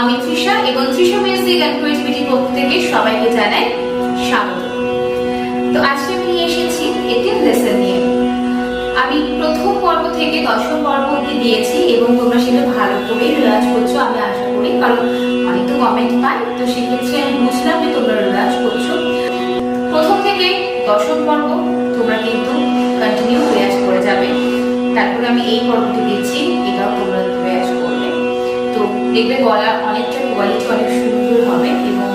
আমি তৃষা এবং Trisha music and creativity পক্ষ থেকে সবাইকে জানাই স্বাগত। তো আজকে আমি নিয়ে এসেছি এটিএম লেসন নিয়ে। আমি প্রথম পর্ব থেকে দশম পর্ব অব্দি দিয়েছি এবং তোমরা সেটা ভালো করে রিয়াজ করছ, আমি আশা করি, কারণ অনেক তো কমেন্ট পাই, তো সেক্ষেত্রে আমি বুঝলাম যে তোমরা রিয়াজ করছ। প্রথম থেকে দশম পর্ব তোমরা কিন্তু কন্টিনিউ রিয়াজ করে যাবে। তারপরে আমি এই পর্বটি দেখবে গলা অনেকটা কোয়ালিটি অনেক সুন্দর হবে এবং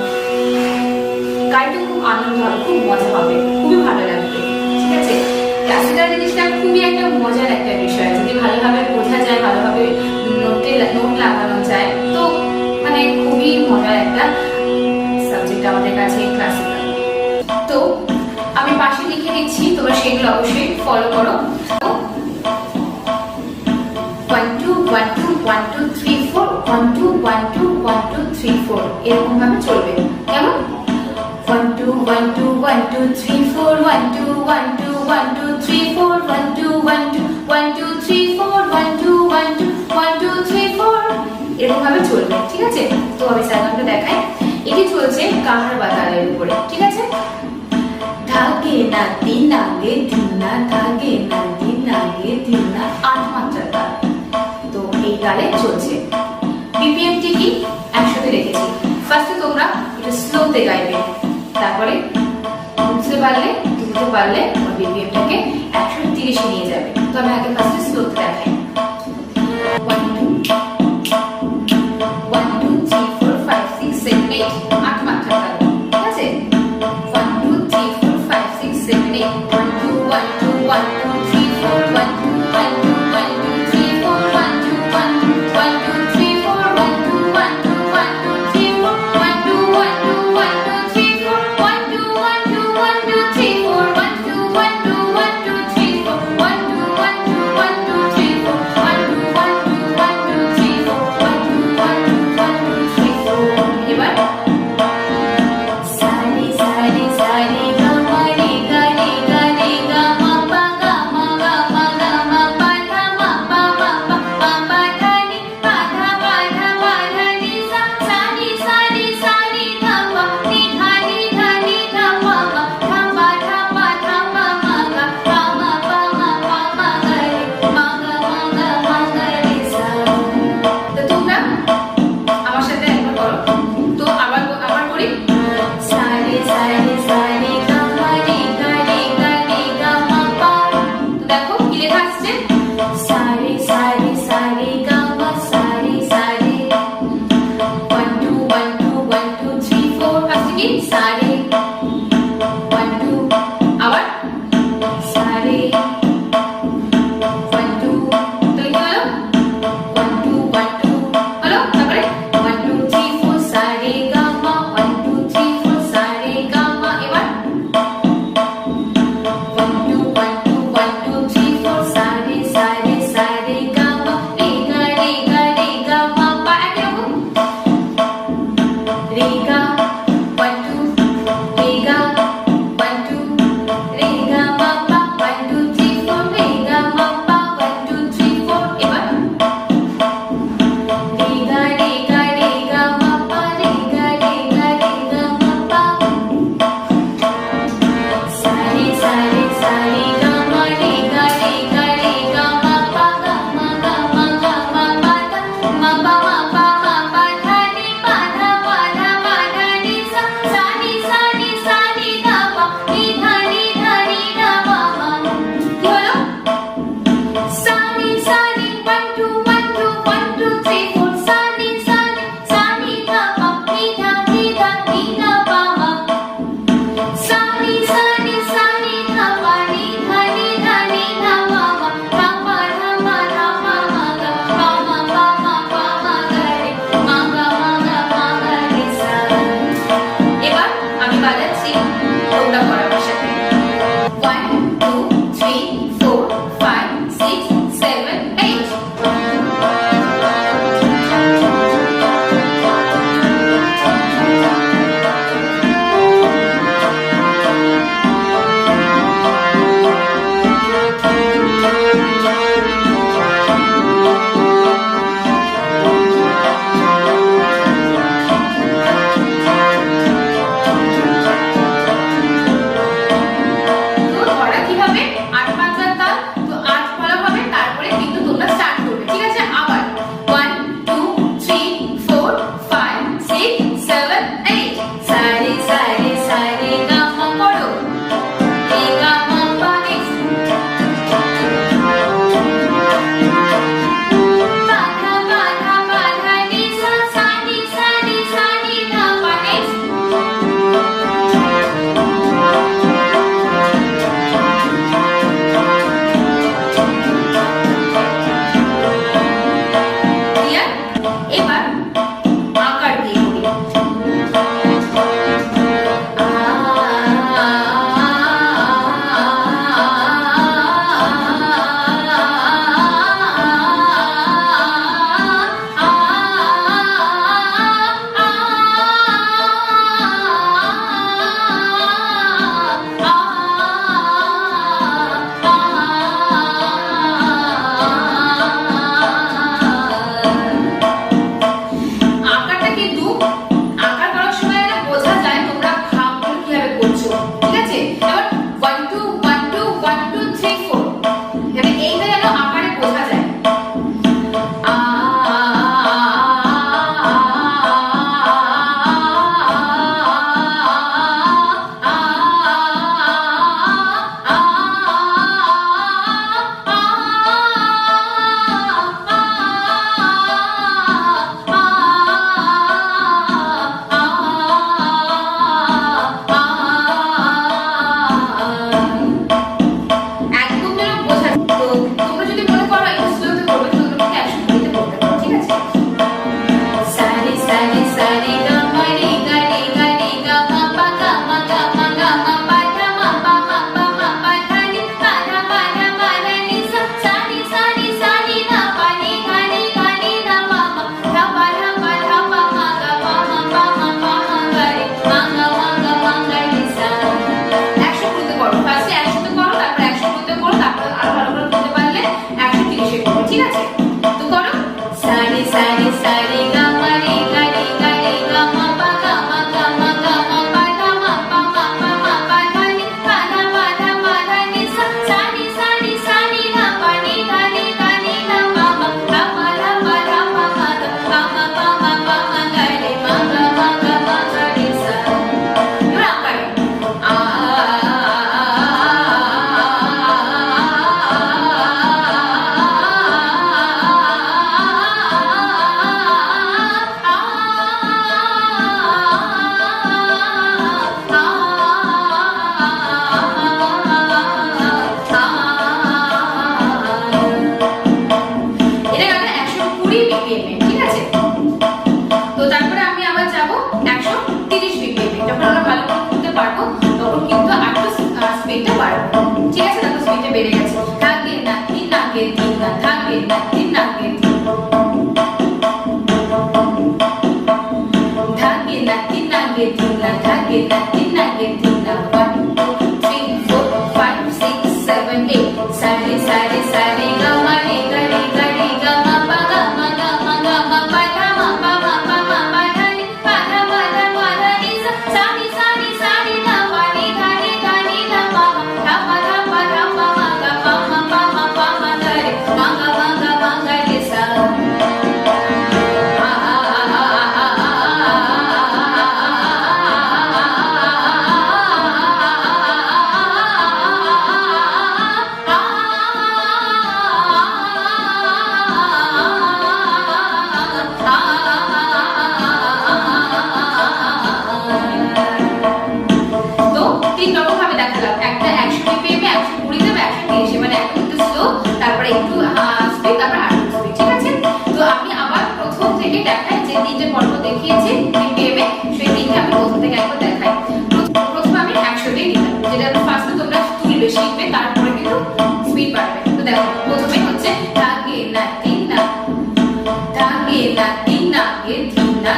গাইতে খুব আনন্দ হবে, খুব মজা হবে, খুবই ভালো লাগবে, ঠিক আছে? ক্লাসিক্যাল জিনিসটা খুবই একটা মজার একটা বিষয়, যদি ভালোভাবে বোঝা যায়, ভালোভাবে নোটে নোট লাগানো যায়, তো মানে খুবই মজার একটা সাবজেক্ট আমাদের কাছে ক্লাসিক্যাল তো আমি পাশে লিখে দিচ্ছি, তোমরা সেগুলো অবশ্যই ফলো করো। One two one two one two three one two one two one two three four এরকম ভাবে চলবে কেমন one two one two one two three four one two one two one two three four one two one two one two three four one two one two one two three four এরকম ভাবে চলবে ঠিক আছে তো আমি সাইকেলটা দেখাই এটি চলছে কাহার বাতালের উপরে ঠিক আছে ধাগে না দিন আগে দিন ধাগে না আগে দিন আট মাত্রার তো এই তালে চলছে বিপিএমটি কি একসাথে রেখেছি। ফার্স্টে তোমরা এটা স্লোতে গাইবে। তারপরে বুঝতে পারলে বুঝতে পারলে বিপিএমটাকে একশো তিরিশে নিয়ে যাবে। তো আমি আগে ফার্স্টে স্লোতে দেখাই। কাকে নাকে ঢাকে নাকি নাকে ঢিলা ঢাকে নাকি দেখাই যে তিনটে পর্ব দেখিয়েছি এ সেই তিনটে আমি প্রথম থেকে দেখাই। প্রথমে আমি একশোটাই নিলাম, যেটা ফার্স্টে তোমরা তুলবে, শিখবে, তারপরে কিন্তু স্পিড বাড়বে। তো দেখো, প্রথমে হচ্ছে ধাগে না তিন না ধাগে না তিন না গে তিন না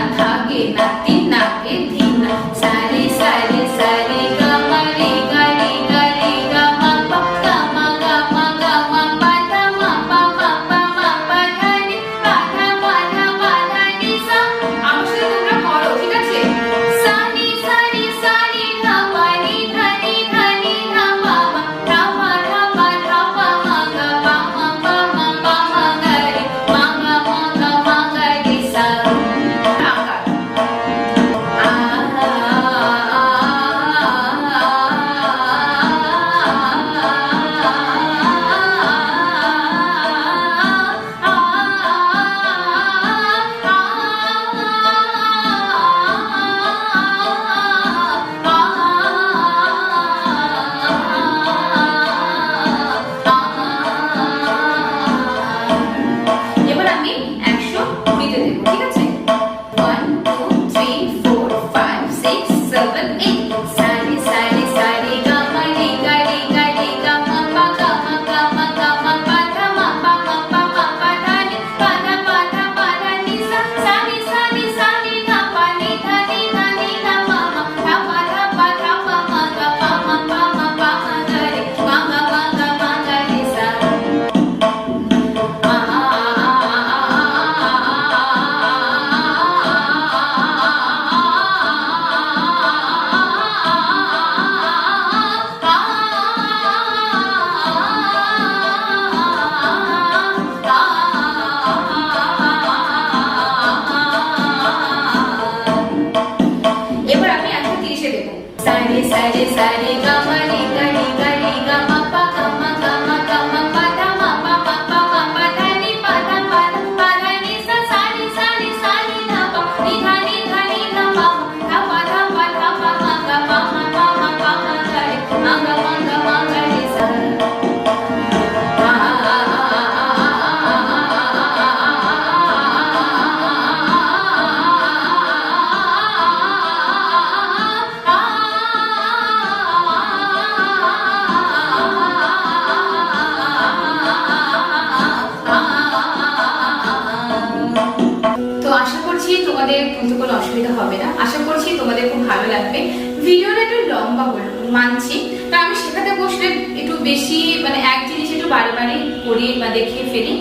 করছি, তোমাদের কিন্তু কোনো অসুবিধা হবে না। আশা করছি তোমাদের খুব ভালো লাগবে। ভিডিওটা একটু লম্বা হল মানছি। তা আমি শেখাতে বসলে একটু বেশি মানে এক জিনিস একটু বারবারই করি বা দেখিয়ে ফেলি।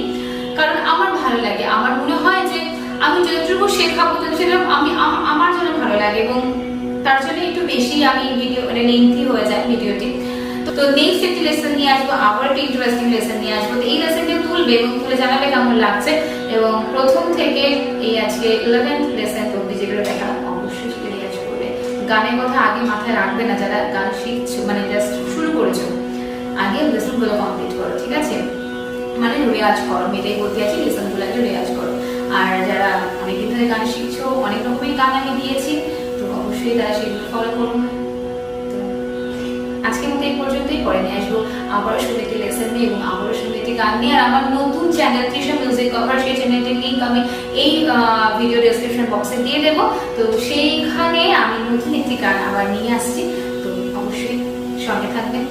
কারণ আমার ভালো লাগে। আমার মনে হয় যে আমি যতটুকু শেখাবো, ততটুকু আমি আমার জন্য ভালো লাগে এবং তার জন্য একটু বেশি আমি ভিডিও মানে লেন্থি হয়ে যায় ভিডিওটি তো নেক্সট একটি লেসন নিয়ে আসব, আবার একটি ইন্টারেস্টিং লেসন নিয়ে আসব। তো এই খুলে এবং খুলে জানাবে কেমন লাগছে। এবং প্রথম থেকে এই আজকে ইলেভেন্থ লেসেন অব্দি যেগুলো দেখা, অবশ্যই সেটা রিয়াজ করবে গানের কথা আগে মাথায় রাখবে না যারা গান শিখছো মানে জাস্ট শুরু করেছ। আগে লেসনগুলো কমপ্লিট করো, ঠিক আছে? মানে রেয়াজ করো মেয়েটাই বলতে আছি লেসনগুলো একটু রেয়াজ করো। আর যারা অনেকদিন ধরে গান শিখছো, অনেক রকমই গান আমি দিয়েছি, তো অবশ্যই তারা সেগুলো ফলো করুন। আজকের মতো এই পর্যন্তই, পরে নিয়ে আসব আবারও শুধু একটি লেসন নিয়ে এবং আবারও শুধু একটি গান নিয়ে। আর আমার নতুন চ্যানেল তৃষা মিউজিক কভার সেই চ্যানেলটির লিঙ্ক আমি এই ভিডিও ডেসক্রিপশন বক্সে দিয়ে দেবো। তো সেইখানে আমি নতুন একটি গান আবার নিয়ে আসছি। তো অবশ্যই সঙ্গে থাকবেন,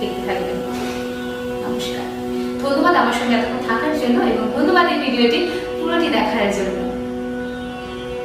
দেখতে থাকবেন। নমস্কার। ধন্যবাদ আমার সঙ্গে এতক্ষণ থাকার জন্য এবং ধন্যবাদ এই ভিডিওটি পুরোটি দেখার জন্য।